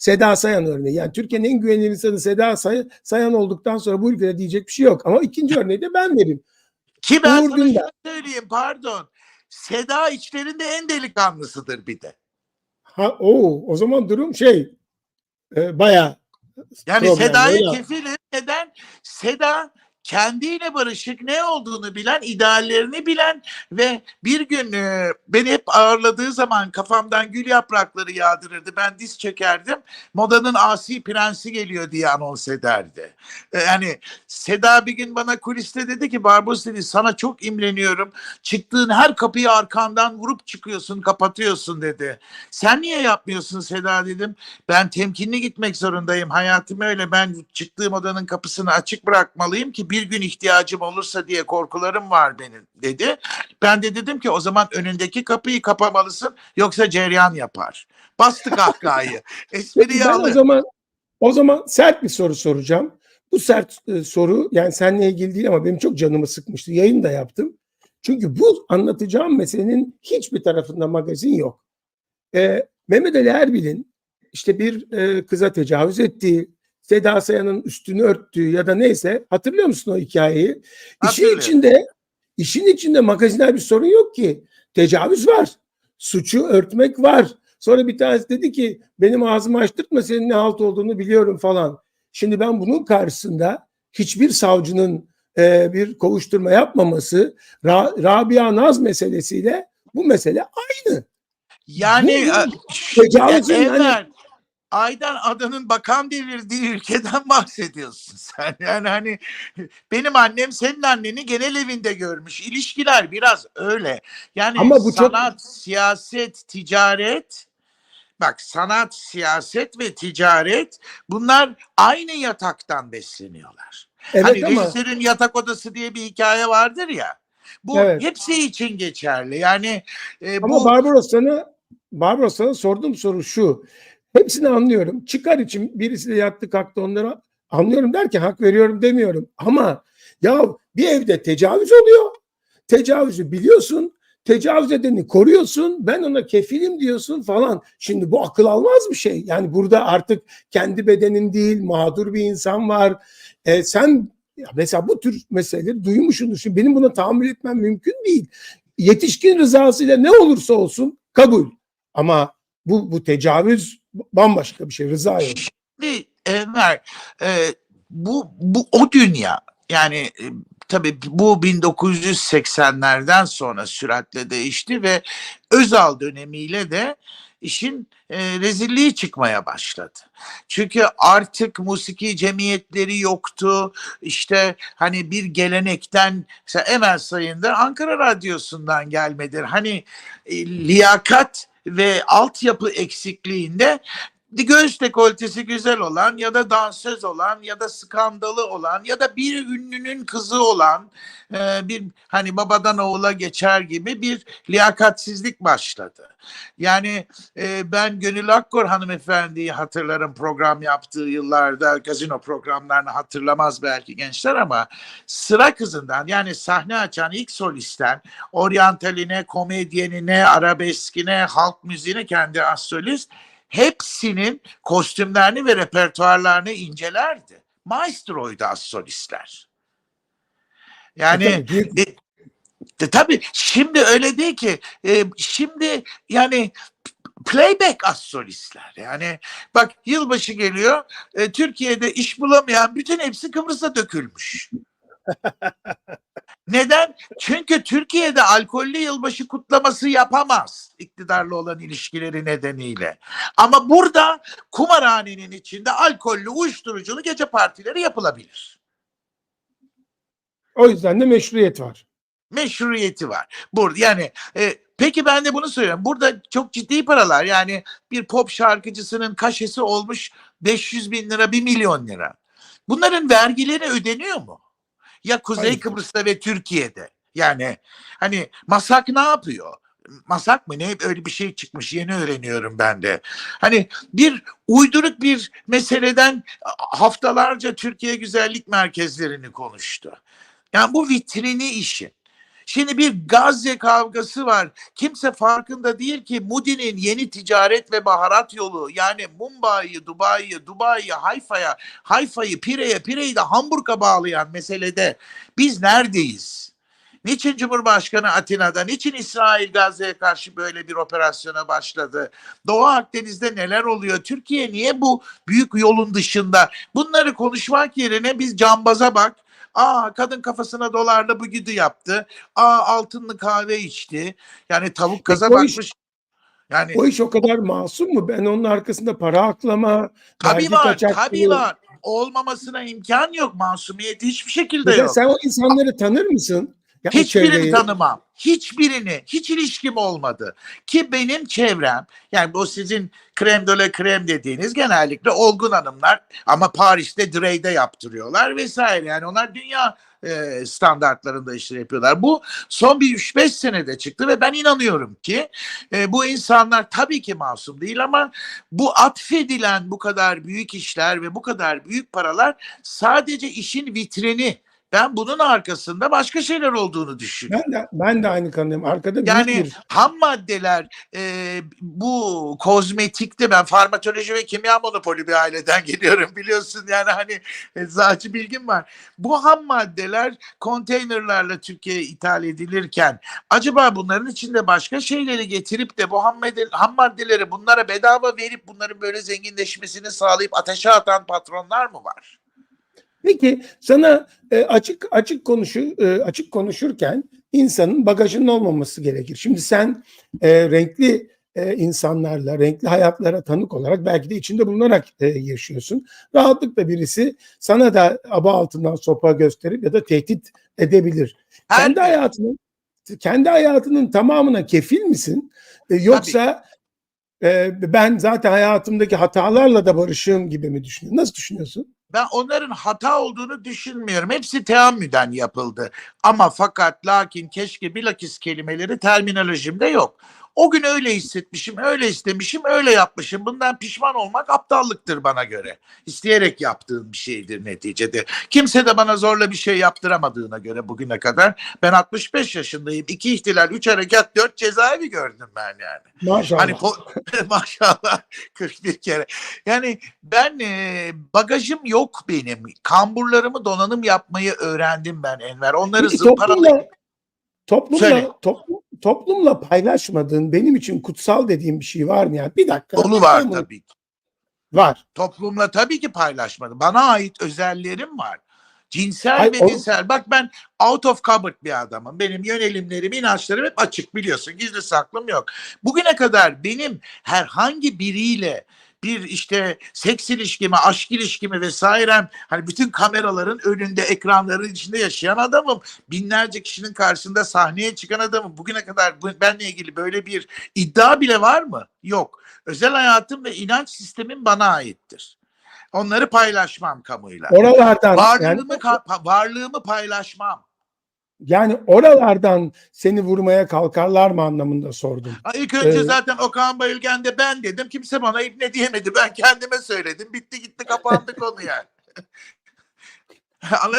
Seda Sayan örneği. Yani Türkiye'nin en güvenilir insanı Seda Say- Sayan olduktan sonra bu ülkede diyecek bir şey yok. Ama ikinci örneği de ben vereyim. Ki ben Uğur sana söyleyeyim pardon. Seda içlerinde en delikanlısıdır bir de. Ha, o, o zaman durum şey e, bayağı Yani Seda'yı kefilim. Neden? Seda kendiyle barışık ne olduğunu bilen, ideallerini bilen ve bir gün e, beni hep ağırladığı zaman kafamdan gül yaprakları yağdırırdı. Ben diz çekerdim. Modanın asi prensi geliyor diye anons ederdi. E, yani Seda bir gün bana kuliste dedi ki Barbaros dedi sana çok imreniyorum. Çıktığın her kapıyı arkandan vurup çıkıyorsun, kapatıyorsun dedi. Sen niye yapmıyorsun Seda dedim. Ben temkinli gitmek zorundayım. Hayatım öyle. Ben çıktığım odanın kapısını açık bırakmalıyım ki bir gün ihtiyacım olursa diye korkularım var benim dedi. Ben de dedim ki o zaman önündeki kapıyı kapamalısın yoksa cereyan yapar. Bastı kahkahayı. Espriyi ben o alır. zaman o zaman sert bir soru soracağım. Bu sert e, soru yani seninle ilgili değil ama benim çok canımı sıkmıştı. Yayın da yaptım. Çünkü bu anlatacağım meselenin hiçbir tarafında magazin yok. E, Mehmet Ali Erbil'in işte bir e, kıza tecavüz ettiği, Seda Sayan'ın üstünü örttüğü ya da neyse hatırlıyor musun o hikayeyi? İşin içinde işin içinde magazinel bir sorun yok ki. Tecavüz var. Suçu örtmek var. Sonra bir tanesi dedi ki benim ağzımı açtırtma senin ne halt olduğunu biliyorum falan. Şimdi ben bunun karşısında hiçbir savcının e, bir kovuşturma yapmaması Ra- Rabia Naz meselesiyle bu mesele aynı. Yani e, tecavüzün Enver, Aydan Adan'ın bakan devirdiği ülkeden bahsediyorsun sen. Yani hani benim annem senin anneni genel evinde görmüş. İlişkiler biraz öyle. Yani Ama bu çok- sanat, siyaset, ticaret bak sanat, siyaset ve ticaret bunlar aynı yataktan besleniyorlar. Evet hani ama rejisörün yatak odası diye bir hikaye vardır ya. Bu Evet. hepsi için geçerli. Yani e, ama bu Barbaros sana Barbaros sana sorduğum soru şu. Hepsini anlıyorum. Çıkar için birisiyle yattı kalktı onlara anlıyorum derken hak veriyorum demiyorum. Ama ya bir evde tecavüz oluyor. Tecavüzü biliyorsun. Tecavüz edeni koruyorsun. Ben ona kefilim diyorsun falan. Şimdi bu akıl almaz bir şey. Yani burada artık kendi bedenin değil mağdur bir insan var. E, sen mesela bu tür meseleleri duymuşsundur. Şimdi benim buna tahammül etmem mümkün değil. Yetişkin rızasıyla ne olursa olsun kabul. Ama bu bu tecavüz bambaşka bir şey. Rıza yok. Şimdi Enver e, bu, bu o dünya yani e, tabii bu 1980'lerden sonra süratle değişti ve Özal dönemiyle de işin e, rezilliği çıkmaya başladı. Çünkü artık musiki cemiyetleri yoktu. İşte hani bir gelenekten mesela Emel Sayın da Ankara Radyosu'ndan gelmedir. Hani e, liyakat ve altyapı eksikliğinde göğüs dekoltesi güzel olan ya da dansöz olan ya da skandalı olan ya da bir ünlünün kızı olan e, bir hani babadan oğula geçer gibi bir liyakatsizlik başladı. Yani e, ben Gönül Akkor hanımefendiyi hatırlarım program yaptığı yıllarda gazino programlarını hatırlamaz belki gençler ama sıra kızından yani sahne açan ilk solisten oryantaline, komedyenine, arabeskine, halk müziğine kendi az solist hepsinin kostümlerini ve repertuarlarını incelerdi. Maestroydu az solistler. Yani E e, de, tabii şimdi öyle değil ki. E, şimdi yani playback az solistler. Yani bak yılbaşı geliyor. e, Türkiye'de iş bulamayan bütün hepsi Kıbrıs'a dökülmüş. Neden? Çünkü Türkiye'de alkollü yılbaşı kutlaması yapamaz iktidarla olan ilişkileri nedeniyle. Ama burada kumarhanenin içinde alkollü uyuşturuculu gece partileri yapılabilir. O yüzden de meşruiyet var. meşruiyeti var. Burada yani e, peki ben de bunu söylüyorum. Burada çok ciddi paralar yani bir pop şarkıcısının kaşesi olmuş 500 bin lira 1 milyon lira. Bunların vergileri ödeniyor mu? Ya Kuzey Hayır. Kıbrıs'ta ve Türkiye'de. Yani hani Masak ne yapıyor? Masak mı ne öyle bir şey çıkmış yeni öğreniyorum ben de. Hani bir uyduruk bir meseleden haftalarca Türkiye güzellik merkezlerini konuştu. Yani bu vitrini işin. Şimdi bir Gazze kavgası var. Kimse farkında değil ki Moody'nin yeni ticaret ve baharat yolu yani Mumbai'yi, Dubai'yi, Dubai'yi, Hayfa'ya, Hayfa'yı Pire'ye, Pire'yi de Hamburg'a bağlayan meselede biz neredeyiz? Niçin Cumhurbaşkanı Atina'da, niçin İsrail Gazze'ye karşı böyle bir operasyona başladı? Doğu Akdeniz'de neler oluyor? Türkiye niye bu büyük yolun dışında? Bunları konuşmak yerine biz cambaza bak. Aa kadın kafasına dolarla bu güdü yaptı. Aa altınlı kahve içti. Yani tavuk kaza iş- bakmış. Yani O iş o kadar masum mu? Ben onun arkasında para aklama, tabii var, kaçakçılığı- tabii var. Olmaması imkan yok. Masumiyeti hiçbir şekilde Mesela yok. sen o insanları tanır mısın? Ya Hiçbirini çevreyi. tanımam. Hiçbirini. Hiç ilişkim olmadı. Ki benim çevrem yani bu sizin krem de la krem dediğiniz genellikle olgun hanımlar ama Paris'te Drey'de yaptırıyorlar vesaire. Yani onlar dünya e, standartlarında işler yapıyorlar. Bu son bir 3-5 senede çıktı ve ben inanıyorum ki e, bu insanlar tabii ki masum değil ama bu atfedilen bu kadar büyük işler ve bu kadar büyük paralar sadece işin vitrini. Ben bunun arkasında başka şeyler olduğunu düşünüyorum. Ben de, ben de aynı kanıyım. Arkada Yani bir ham maddeler e, bu kozmetikte ben farmakoloji ve kimya monopoli bir aileden geliyorum biliyorsun yani hani eczacı bilgim var. Bu ham maddeler konteynerlarla Türkiye'ye ithal edilirken acaba bunların içinde başka şeyleri getirip de bu ham, madde, ham maddeleri bunlara bedava verip bunların böyle zenginleşmesini sağlayıp ateşe atan patronlar mı var? Peki sana e, açık açık konuşu e, açık konuşurken insanın bagajının olmaması gerekir. Şimdi sen e, renkli e, insanlarla, renkli hayatlara tanık olarak belki de içinde bulunarak e, yaşıyorsun. Rahatlıkla birisi sana da aba altından sopa gösterip ya da tehdit edebilir. Her kendi hayatının kendi hayatının tamamına kefil misin? E, yoksa e, ben zaten hayatımdaki hatalarla da barışığım gibi mi düşünüyorsun? Nasıl düşünüyorsun? Ben onların hata olduğunu düşünmüyorum. Hepsi teammüden yapıldı. Ama fakat lakin keşke bilakis kelimeleri terminolojimde yok. O gün öyle hissetmişim, öyle istemişim, öyle yapmışım. Bundan pişman olmak aptallıktır bana göre. İsteyerek yaptığım bir şeydir neticede. Kimse de bana zorla bir şey yaptıramadığına göre bugüne kadar. Ben 65 yaşındayım. İki ihtilal, üç harekat, dört cezaevi gördüm ben yani. Maşallah. Hani maşallah 41 kere. Yani ben e, bagajım yok benim. Kamburlarımı donanım yapmayı öğrendim ben Enver. Onları Peki zımparalayıp toplumla, toplumla, toplum, toplumla paylaşmadığın benim için kutsal dediğim bir şey var mı? Yani bir dakika. dolu var bunu- tabii ki. Var. Toplumla tabii ki paylaşmadım. Bana ait özellerim var. Cinsel Hayır, ve o- dinsel. Bak ben out of cupboard bir adamım. Benim yönelimlerim, inançlarım hep açık biliyorsun. Gizli saklım yok. Bugüne kadar benim herhangi biriyle bir işte seks ilişkimi, aşk ilişkimi vesairem hani bütün kameraların önünde, ekranların içinde yaşayan adamım. Binlerce kişinin karşısında sahneye çıkan adamım. Bugüne kadar benle ilgili böyle bir iddia bile var mı? Yok. Özel hayatım ve inanç sistemim bana aittir. Onları paylaşmam kamuyla. Oralardan yani, Varlığımı, ka- varlığımı paylaşmam. Yani oralardan seni vurmaya kalkarlar mı anlamında sordum. Ha, İlk önce Evet. zaten Okan Bayülgen de ben dedim. Kimse bana ne diyemedi. Ben kendime söyledim. Bitti gitti kapandı konu yani. Anladın